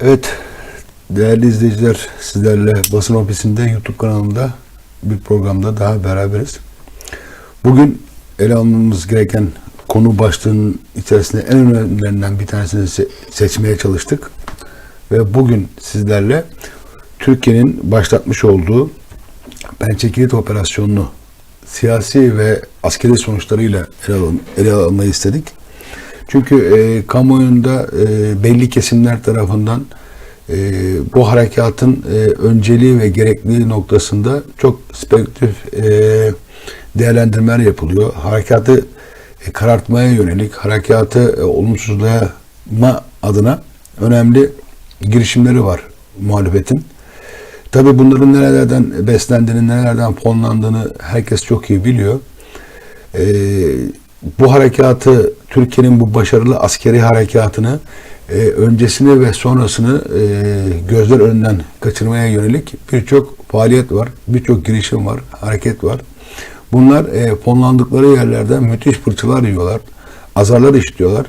Evet, değerli izleyiciler, sizlerle basın ofisinde YouTube kanalında bir programda daha beraberiz. Bugün ele almamız gereken konu başlığının içerisinde en önemlilerinden bir tanesini se- seçmeye çalıştık. Ve bugün sizlerle Türkiye'nin başlatmış olduğu Pençe Kilit Operasyonunu siyasi ve askeri sonuçlarıyla ele, al- ele almayı istedik. Çünkü e, kamuoyunda e, belli kesimler tarafından e, bu harekatın e, önceliği ve gerekliliği noktasında çok spekülatif e, değerlendirmeler yapılıyor. Harekatı e, karartmaya yönelik, harekatı e, olumsuzlama adına önemli girişimleri var muhalefetin. Tabii bunların nerelerden beslendiğini, nerelerden fonlandığını herkes çok iyi biliyor. Ee, bu harekatı, Türkiye'nin bu başarılı askeri harekatını e, öncesini ve sonrasını e, gözler önünden kaçırmaya yönelik birçok faaliyet var, birçok girişim var, hareket var. Bunlar e, fonlandıkları yerlerden müthiş fırçalar yiyorlar, azarlar işliyorlar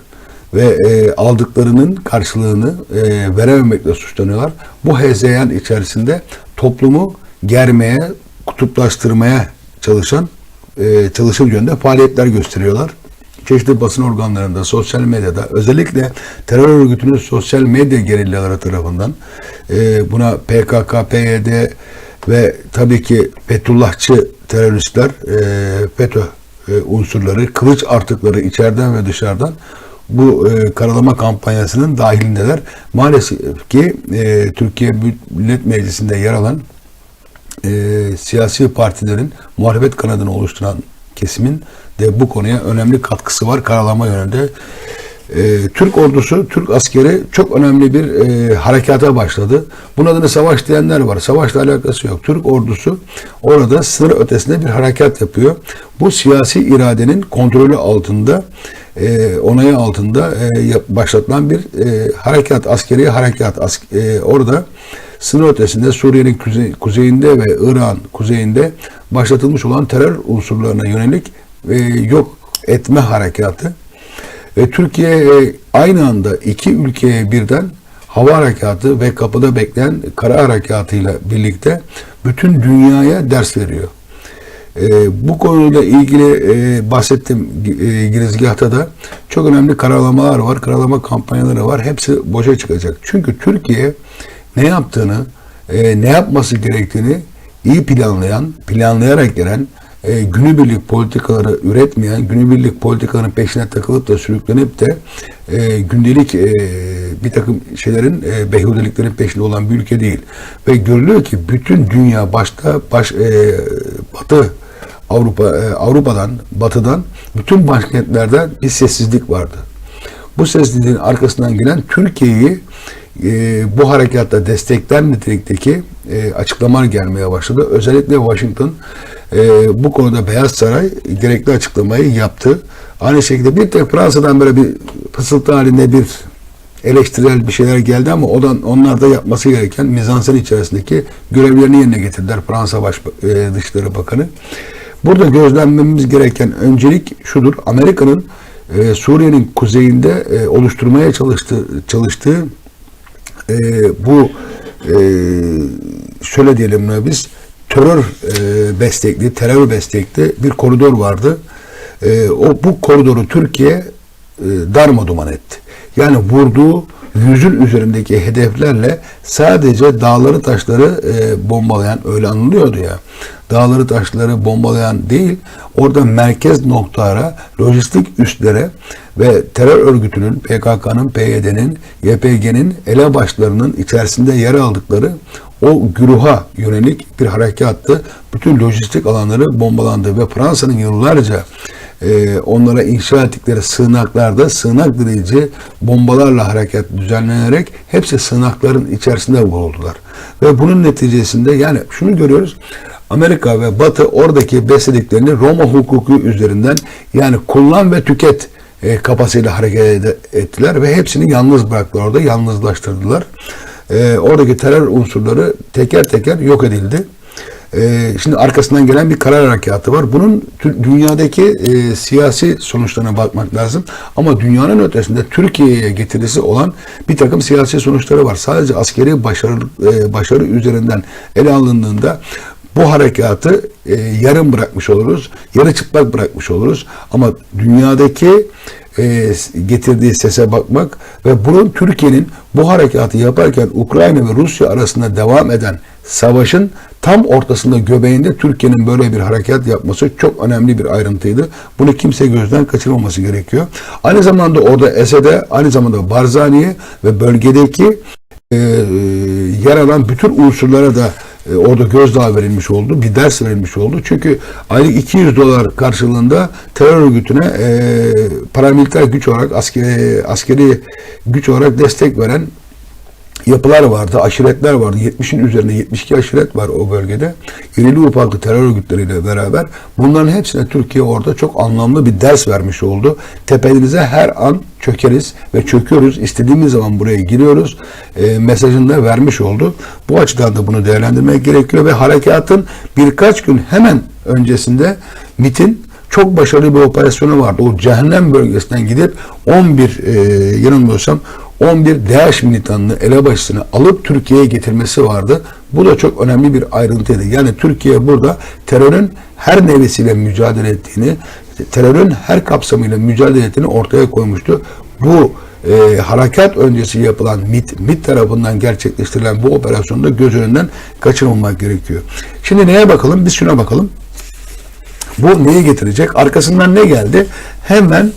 ve e, aldıklarının karşılığını e, verememekle suçlanıyorlar. Bu hezeyan içerisinde toplumu germeye, kutuplaştırmaya çalışan e, çalışır yönde faaliyetler gösteriyorlar. Çeşitli basın organlarında, sosyal medyada, özellikle terör örgütünün sosyal medya gerillaları tarafından e, buna PKK, PYD ve tabii ki Fethullahçı teröristler, e, FETÖ e, unsurları, kılıç artıkları içeriden ve dışarıdan bu e, karalama kampanyasının dahilindeler. Maalesef ki e, Türkiye Millet Meclisi'nde yer alan e, siyasi partilerin muhalefet kanadını oluşturan kesimin de bu konuya önemli katkısı var karalama yönünde. E, Türk ordusu, Türk askeri çok önemli bir e, harekata başladı. Bunun adına savaş diyenler var. Savaşla alakası yok. Türk ordusu orada sınır ötesinde bir harekat yapıyor. Bu siyasi iradenin kontrolü altında, e, onayı altında e, başlatılan bir e, harekat, askeri harekat. Ask- e, orada sınır ötesinde Suriye'nin kuze- kuzeyinde ve Irak'ın kuzeyinde başlatılmış olan terör unsurlarına yönelik e, yok etme harekatı ve Türkiye e, aynı anda iki ülkeye birden hava harekatı ve kapıda bekleyen kara harekatıyla birlikte bütün dünyaya ders veriyor. E, bu konuyla ilgili e, bahsettim e, girizgahta da çok önemli karalamalar var, karalama kampanyaları var. Hepsi boşa çıkacak. Çünkü Türkiye ne yaptığını, e, ne yapması gerektiğini iyi planlayan, planlayarak gelen, e, günübirlik politikaları üretmeyen, günübirlik politikaların peşine takılıp da sürüklenip de e, gündelik e, bir takım şeylerin e, behudeliklerin peşinde olan bir ülke değil. Ve görülüyor ki bütün dünya başta baş e, Batı Avrupa e, Avrupa'dan, Batı'dan bütün başkentlerde bir sessizlik vardı. Bu sessizliğin arkasından gelen Türkiye'yi e, bu harekatta destekler nitelikteki e, açıklamalar gelmeye başladı. Özellikle Washington e, bu konuda Beyaz Saray gerekli açıklamayı yaptı. Aynı şekilde bir tek Fransa'dan böyle bir fısıltı halinde bir eleştirel bir şeyler geldi ama odan onlar da yapması gereken mizansen içerisindeki görevlerini yerine getirdiler Fransa Baş e, Dışişleri Bakanı. Burada gözlemlememiz gereken öncelik şudur. Amerika'nın e, Suriye'nin kuzeyinde e, oluşturmaya çalıştığı, çalıştığı e, bu e, şöyle diyelim buna biz terör e, destekli, terör destekli bir koridor vardı. E, o bu koridoru Türkiye e, darmaduman etti. Yani vurduğu yüzün üzerindeki hedeflerle sadece dağları taşları e, bombalayan öyle anılıyordu ya. Dağları taşları bombalayan değil, orada merkez noktalara, lojistik üslere ve terör örgütünün, PKK'nın, PYD'nin, YPG'nin elebaşlarının içerisinde yer aldıkları o güruha yönelik bir harekattı. Bütün lojistik alanları bombalandı ve Fransa'nın yıllarca e, onlara inşa ettikleri sığınaklarda sığınak dileyici bombalarla hareket düzenlenerek hepsi sığınakların içerisinde vuruldular. Ve bunun neticesinde yani şunu görüyoruz. Amerika ve Batı oradaki beslediklerini Roma hukuku üzerinden yani kullan ve tüket e, kafasıyla hareket ettiler ve hepsini yalnız bıraktılar orada, yalnızlaştırdılar. E, oradaki terör unsurları teker teker yok edildi. e, şimdi arkasından gelen bir karar harekatı var. Bunun dünyadaki e, siyasi sonuçlarına bakmak lazım. Ama dünyanın ötesinde Türkiye'ye getirisi olan bir takım siyasi sonuçları var. Sadece askeri başarı, e, başarı üzerinden ele alındığında bu harekatı e, yarım bırakmış oluruz, yarı çıplak bırakmış oluruz. Ama dünyadaki e, getirdiği sese bakmak ve bunun Türkiye'nin bu harekatı yaparken Ukrayna ve Rusya arasında devam eden savaşın tam ortasında göbeğinde Türkiye'nin böyle bir harekat yapması çok önemli bir ayrıntıydı. Bunu kimse gözden kaçırmaması gerekiyor. Aynı zamanda orada Esed'e, aynı zamanda Barzani'ye ve bölgedeki e, yer alan bütün unsurlara da e, orada gözdağı verilmiş oldu. Bir ders verilmiş oldu. Çünkü aylık 200 dolar karşılığında terör örgütüne e, paramiliter güç olarak askeri, askeri güç olarak destek veren yapılar vardı, aşiretler vardı. 70'in üzerinde 72 aşiret var o bölgede. İrili ufaklı terör örgütleriyle beraber bunların hepsine Türkiye orada çok anlamlı bir ders vermiş oldu. Tepenize her an çökeriz ve çöküyoruz. İstediğimiz zaman buraya giriyoruz. E, mesajını da vermiş oldu. Bu açıdan da bunu değerlendirmek gerekiyor ve harekatın birkaç gün hemen öncesinde MIT'in çok başarılı bir operasyonu vardı. O cehennem bölgesinden gidip 11 e, yanılmıyorsam 11 DAEŞ militanını elebaşısını alıp Türkiye'ye getirmesi vardı. Bu da çok önemli bir ayrıntıydı. Yani Türkiye burada terörün her nevesiyle mücadele ettiğini, terörün her kapsamıyla mücadele ettiğini ortaya koymuştu. Bu e, harekat öncesi yapılan MIT, MIT tarafından gerçekleştirilen bu operasyonda göz önünden kaçırmamak gerekiyor. Şimdi neye bakalım? Biz şuna bakalım. Bu neyi getirecek? Arkasından ne geldi? Hemen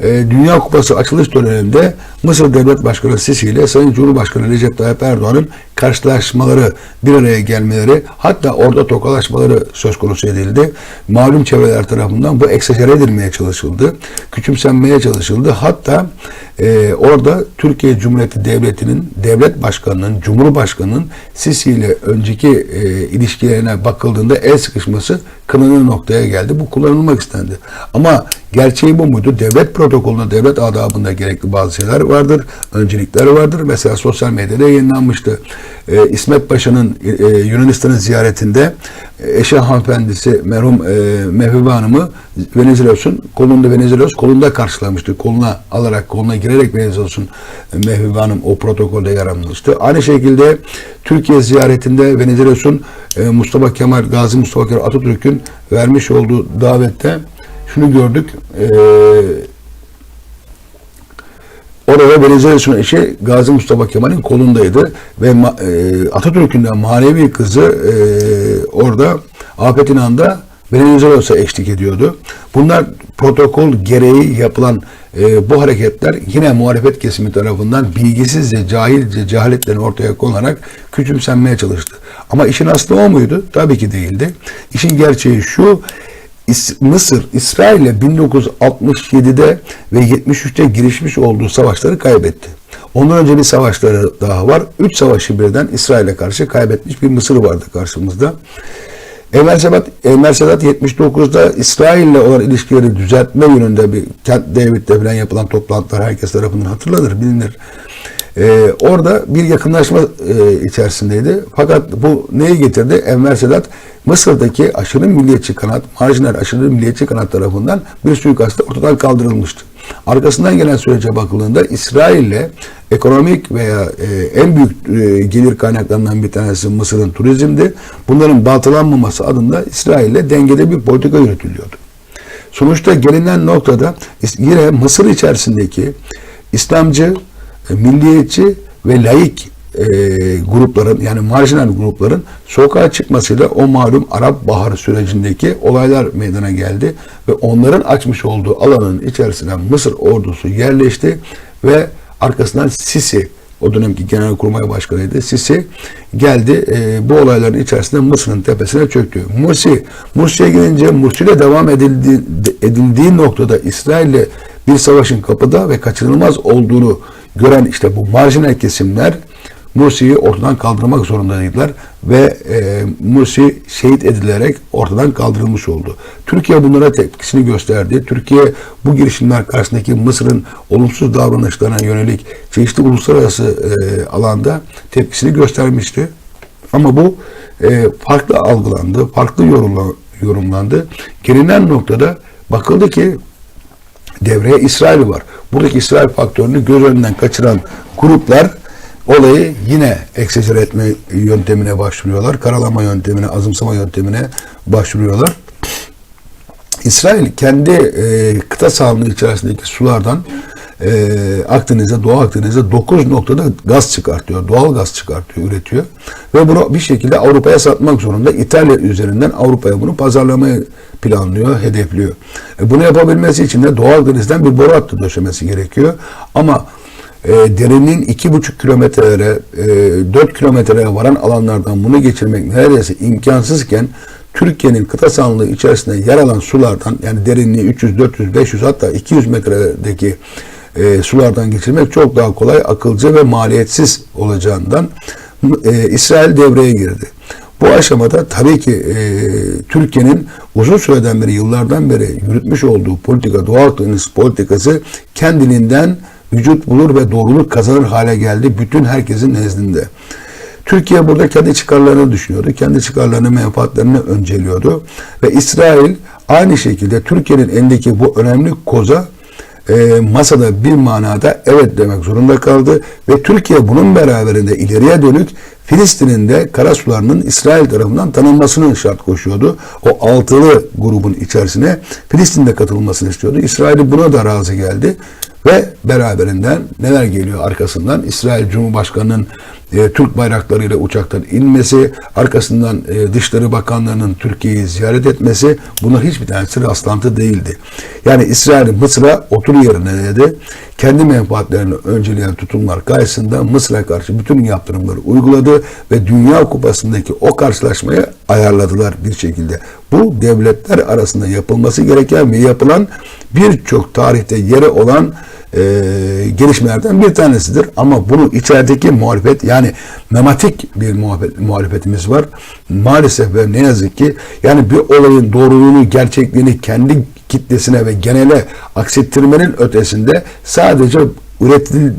e, Dünya Kupası açılış döneminde Mısır Devlet Başkanı Sisi ile Sayın Cumhurbaşkanı Recep Tayyip Erdoğan'ın karşılaşmaları, bir araya gelmeleri, hatta orada tokalaşmaları söz konusu edildi. Malum çevreler tarafından bu eksajere edilmeye çalışıldı. Küçümsenmeye çalışıldı. Hatta e, orada Türkiye Cumhuriyeti Devleti'nin, devlet başkanının, cumhurbaşkanının Sisi ile önceki e, ilişkilerine bakıldığında el sıkışması kınanır noktaya geldi. Bu kullanılmak istendi. Ama gerçeği bu muydu? Devlet protokolünde, devlet adabında gerekli bazı şeyler vardır. Öncelikler vardır. Mesela sosyal medyada yayınlanmıştı. Ee, İsmet Paşa'nın e, Yunanistan'ın ziyaretinde e, eşi hanımefendisi merhum e, Mevhibe Hanım'ı Venizelos'un kolunda Venizelos kolunda karşılamıştı. Koluna alarak, koluna girerek Venizelos'un e, Mevhibe Hanım o protokolde yer almıştı. Aynı şekilde Türkiye ziyaretinde Venizelos'un e, Mustafa Kemal, Gazi Mustafa Kemal Atatürk'ün vermiş olduğu davette şunu gördük. Eee Orada Velizelos'un eşi Gazi Mustafa Kemal'in kolundaydı ve e, Atatürk'ün de manevi kızı e, orada Afet İnan'da Velizelos'a eşlik ediyordu. Bunlar protokol gereği yapılan e, bu hareketler yine muhalefet kesimi tarafından bilgisizce, cahilce, cehaletlerin ortaya konularak küçümsenmeye çalıştı. Ama işin aslı o muydu? Tabii ki değildi. İşin gerçeği şu, Mısır, İsrail ile 1967'de ve 73'te girişmiş olduğu savaşları kaybetti. Ondan önce bir savaşları daha var. Üç savaşı birden İsrail'e karşı kaybetmiş bir Mısır vardı karşımızda. Enver Sedat, Enver Sedat 79'da İsrail ile olan ilişkileri düzeltme yönünde bir Kent David'de falan yapılan toplantılar herkes tarafından hatırlanır, bilinir. Ee, orada bir yakınlaşma e, içerisindeydi. Fakat bu neyi getirdi? Enver Sedat Mısır'daki aşırı milliyetçi kanat, marjinal aşırı milliyetçi kanat tarafından bir suikastla ortadan kaldırılmıştı. Arkasından gelen sürece bakıldığında İsrail'le ekonomik veya e, en büyük e, gelir kaynaklarından bir tanesi Mısır'ın turizmdi. Bunların batılanmaması adında İsrail'le dengede bir politika yürütülüyordu. Sonuçta gelinen noktada yine Mısır içerisindeki İslamcı, milliyetçi ve laik e, grupların yani marjinal grupların sokağa çıkmasıyla o malum Arap Baharı sürecindeki olaylar meydana geldi ve onların açmış olduğu alanın içerisine Mısır ordusu yerleşti ve arkasından Sisi o dönemki Genelkurmay Başkanıydı. Sisi geldi e, bu olayların içerisinde Mısır'ın tepesine çöktü. Mursi, Mursi'ye gelince Mursi ile devam edildiği, edildiği noktada İsrail'le bir savaşın kapıda ve kaçınılmaz olduğunu gören işte bu marjinal kesimler Mursi'yi ortadan kaldırmak zorundaydılar ve e, Mursi şehit edilerek ortadan kaldırılmış oldu. Türkiye bunlara tepkisini gösterdi. Türkiye bu girişimler karşısındaki Mısır'ın olumsuz davranışlarına yönelik çeşitli uluslararası e, alanda tepkisini göstermişti. Ama bu e, farklı algılandı, farklı yorumla, yorumlandı. Gelinen noktada bakıldı ki devreye İsrail var. Buradaki İsrail faktörünü göz önünden kaçıran gruplar olayı yine eksecer etme yöntemine başvuruyorlar. Karalama yöntemine, azımsama yöntemine başvuruyorlar. İsrail kendi e, kıta sahanlığı içerisindeki sulardan e, Akdeniz'e, Doğu Akdeniz'e 9 noktada gaz çıkartıyor. Doğal gaz çıkartıyor, üretiyor. Ve bunu bir şekilde Avrupa'ya satmak zorunda. İtalya üzerinden Avrupa'ya bunu pazarlamayı planlıyor, hedefliyor. E, bunu yapabilmesi için de Doğu Akdeniz'den bir boru hattı döşemesi gerekiyor. Ama e, iki buçuk kilometrelere, e, 4 kilometreye varan alanlardan bunu geçirmek neredeyse imkansızken Türkiye'nin kıta sahanlığı içerisinde yer alan sulardan yani derinliği 300, 400, 500 hatta 200 metredeki e, sulardan geçirmek çok daha kolay, akılcı ve maliyetsiz olacağından e, İsrail devreye girdi. Bu aşamada tabii ki e, Türkiye'nin uzun süreden beri, yıllardan beri yürütmüş olduğu politika, Doğu Akdeniz politikası kendiliğinden vücut bulur ve doğruluk kazanır hale geldi bütün herkesin nezdinde. Türkiye burada kendi çıkarlarını düşünüyordu. Kendi çıkarlarını, menfaatlerini önceliyordu. Ve İsrail aynı şekilde Türkiye'nin elindeki bu önemli koza e, masada bir manada evet demek zorunda kaldı. Ve Türkiye bunun beraberinde ileriye dönük Filistin'in de karasularının İsrail tarafından tanınmasını şart koşuyordu. O altılı grubun içerisine Filistin'de katılmasını istiyordu. İsrail buna da razı geldi. Ve beraberinden neler geliyor arkasından? İsrail Cumhurbaşkanı'nın e, Türk bayraklarıyla uçaktan inmesi, arkasından e, Dışişleri Bakanlığı'nın Türkiye'yi ziyaret etmesi bunlar hiçbir tanesi rastlantı değildi. Yani İsrail Mısır'a otur yerine dedi, kendi menfaatlerini önceleyen tutumlar karşısında Mısır'a karşı bütün yaptırımları uyguladı ve Dünya Kupası'ndaki o karşılaşmayı ayarladılar bir şekilde. Bu devletler arasında yapılması gereken ve yapılan birçok tarihte yeri olan e, gelişmelerden bir tanesidir. Ama bunu içerideki muhalefet yani mematik bir muhalefet, muhalefetimiz var. Maalesef ve ne yazık ki yani bir olayın doğruluğunu, gerçekliğini kendi kitlesine ve genele aksettirmenin ötesinde sadece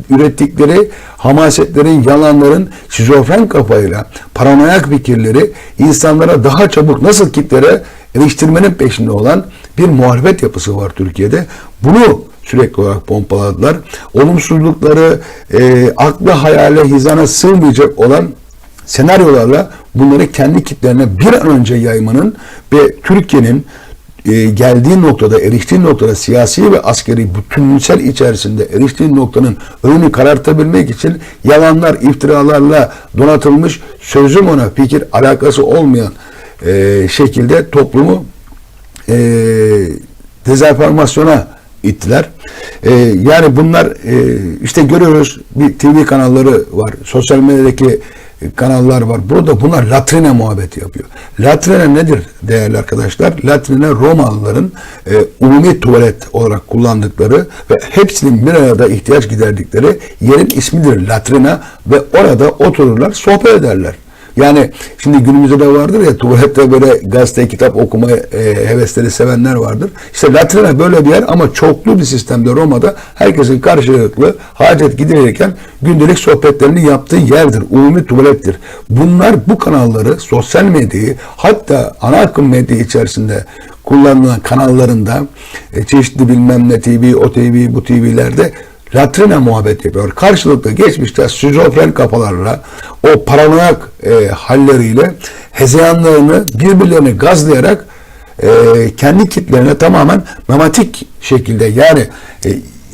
ürettikleri hamasetlerin, yalanların şizofren kafayla paranoyak fikirleri insanlara daha çabuk nasıl kitlere eleştirmenin peşinde olan bir muhalefet yapısı var Türkiye'de. Bunu sürekli olarak pompaladılar. Olumsuzlukları e, akla hayale hizana sığmayacak olan senaryolarla bunları kendi kitlerine bir an önce yaymanın ve Türkiye'nin e, geldiği noktada, eriştiği noktada siyasi ve askeri bütünsel içerisinde eriştiği noktanın önünü karartabilmek için yalanlar, iftiralarla donatılmış sözüm ona fikir alakası olmayan e, şekilde toplumu e, dezenformasyona ittiler. E, yani bunlar e, işte görüyoruz bir TV kanalları var. Sosyal medyadaki kanallar var. Burada bunlar latrine muhabbeti yapıyor. Latrine nedir değerli arkadaşlar? Latrine Romalıların e, umumi tuvalet olarak kullandıkları ve hepsinin bir arada ihtiyaç giderdikleri yerin ismidir latrina ve orada otururlar, sohbet ederler. Yani şimdi günümüzde de vardır ya tuvalette böyle gazete, kitap okuma e, hevesleri sevenler vardır. İşte latrina böyle bir yer ama çoklu bir sistemde Roma'da herkesin karşılıklı hacet giderirken gündelik sohbetlerini yaptığı yerdir. Umumi tuvalettir. Bunlar bu kanalları, sosyal medyayı hatta ana akım medya içerisinde kullanılan kanallarında e, çeşitli bilmem ne TV, o TV, bu TV'lerde latrina muhabbet yapıyor. Karşılıklı geçmişte şizofren kafalarla o paranoyak e, halleriyle hezeyanlarını birbirlerini gazlayarak e, kendi kitlerine tamamen mematik şekilde yani e,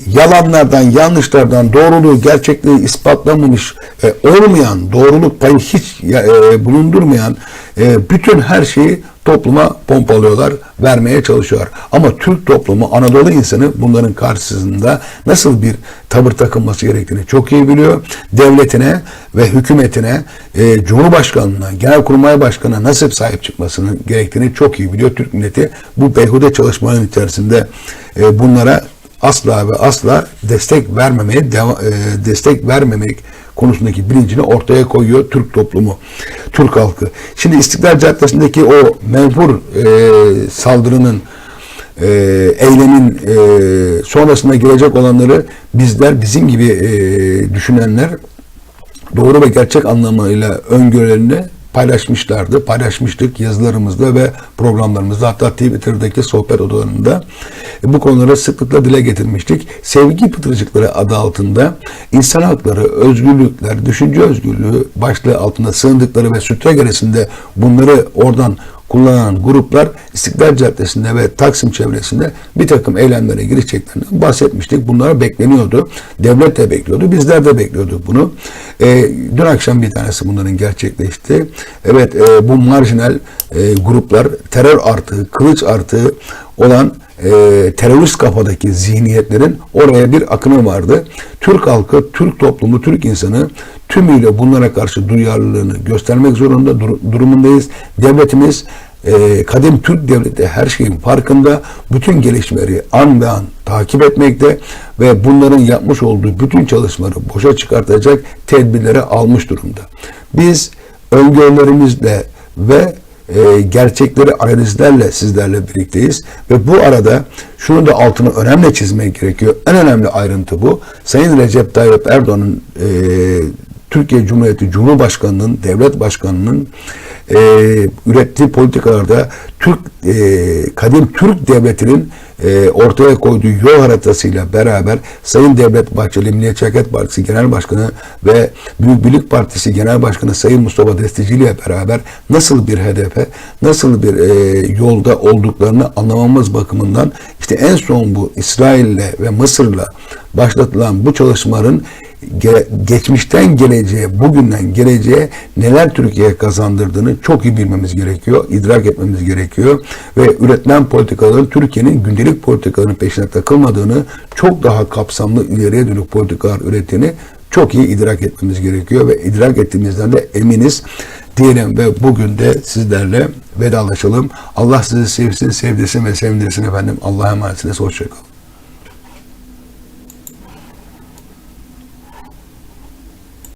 yalanlardan, yanlışlardan, doğruluğu, gerçekliği ispatlamamış e, olmayan, doğruluk payı hiç e, bulundurmayan e, bütün her şeyi topluma pompalıyorlar, vermeye çalışıyorlar. Ama Türk toplumu, Anadolu insanı bunların karşısında nasıl bir tavır takılması gerektiğini çok iyi biliyor. Devletine ve hükümetine, e, Cumhurbaşkanlığına, Genelkurmay Başkanı'na nasıl sahip çıkmasını gerektiğini çok iyi biliyor. Türk milleti bu beyhude çalışmaların içerisinde e, bunlara asla ve asla destek vermemeye e, destek vermemek konusundaki bilincini ortaya koyuyor Türk toplumu, Türk halkı. Şimdi İstiklal Caddesi'ndeki o menfur e, saldırının e, eylemin e, sonrasında gelecek olanları bizler, bizim gibi e, düşünenler doğru ve gerçek anlamıyla öngörülerine paylaşmışlardı. Paylaşmıştık yazılarımızda ve programlarımızda hatta Twitter'daki sohbet odalarında e, bu konuları sıklıkla dile getirmiştik. Sevgi pıtırcıkları adı altında insan hakları, özgürlükler, düşünce özgürlüğü başlığı altında sığındıkları ve sütre gerisinde bunları oradan kullanan gruplar İstiklal Caddesi'nde ve Taksim çevresinde bir takım eylemlere girişeceklerinden bahsetmiştik. Bunlar bekleniyordu. Devlet de bekliyordu. Bizler de bekliyorduk bunu. E, dün akşam bir tanesi bunların gerçekleşti. Evet e, bu marjinal e, gruplar terör artığı, kılıç artığı olan e, terörist kafadaki zihniyetlerin oraya bir akını vardı. Türk halkı, Türk toplumu, Türk insanı tümüyle bunlara karşı duyarlılığını göstermek zorunda dur- durumundayız. Devletimiz e, kadim Türk devleti her şeyin farkında. Bütün gelişmeleri an be an takip etmekte ve bunların yapmış olduğu bütün çalışmaları boşa çıkartacak tedbirleri almış durumda. Biz öngörülerimizle ve e, gerçekleri analizlerle sizlerle birlikteyiz ve bu arada şunu da altını önemli çizmek gerekiyor. En önemli ayrıntı bu. Sayın Recep Tayyip Erdoğan'ın e, Türkiye Cumhuriyeti Cumhurbaşkanı'nın, devlet başkanının e, ürettiği politikalarda Türk e, kadim Türk devletinin e, ortaya koyduğu yol haritasıyla beraber Sayın Devlet Bahçeli Milliyetçi Hareket Partisi Genel Başkanı ve Büyük Birlik Partisi Genel Başkanı Sayın Mustafa Destici ile beraber nasıl bir hedefe, nasıl bir e, yolda olduklarını anlamamız bakımından işte en son bu İsrail'le ve Mısır'la başlatılan bu çalışmaların ge- geçmişten geleceğe, bugünden geleceğe neler Türkiye'ye kazandırdığını çok iyi bilmemiz gerekiyor, idrak etmemiz gerekiyor ve üretilen politikaların Türkiye'nin gündelik politikaların peşine takılmadığını, çok daha kapsamlı ileriye dönük politikalar ürettiğini çok iyi idrak etmemiz gerekiyor ve idrak ettiğimizden de eminiz diyelim ve bugün de sizlerle vedalaşalım. Allah sizi sevsin, sevdirsin ve sevindirsin efendim. Allah'a emanetsiniz. Hoşçakalın.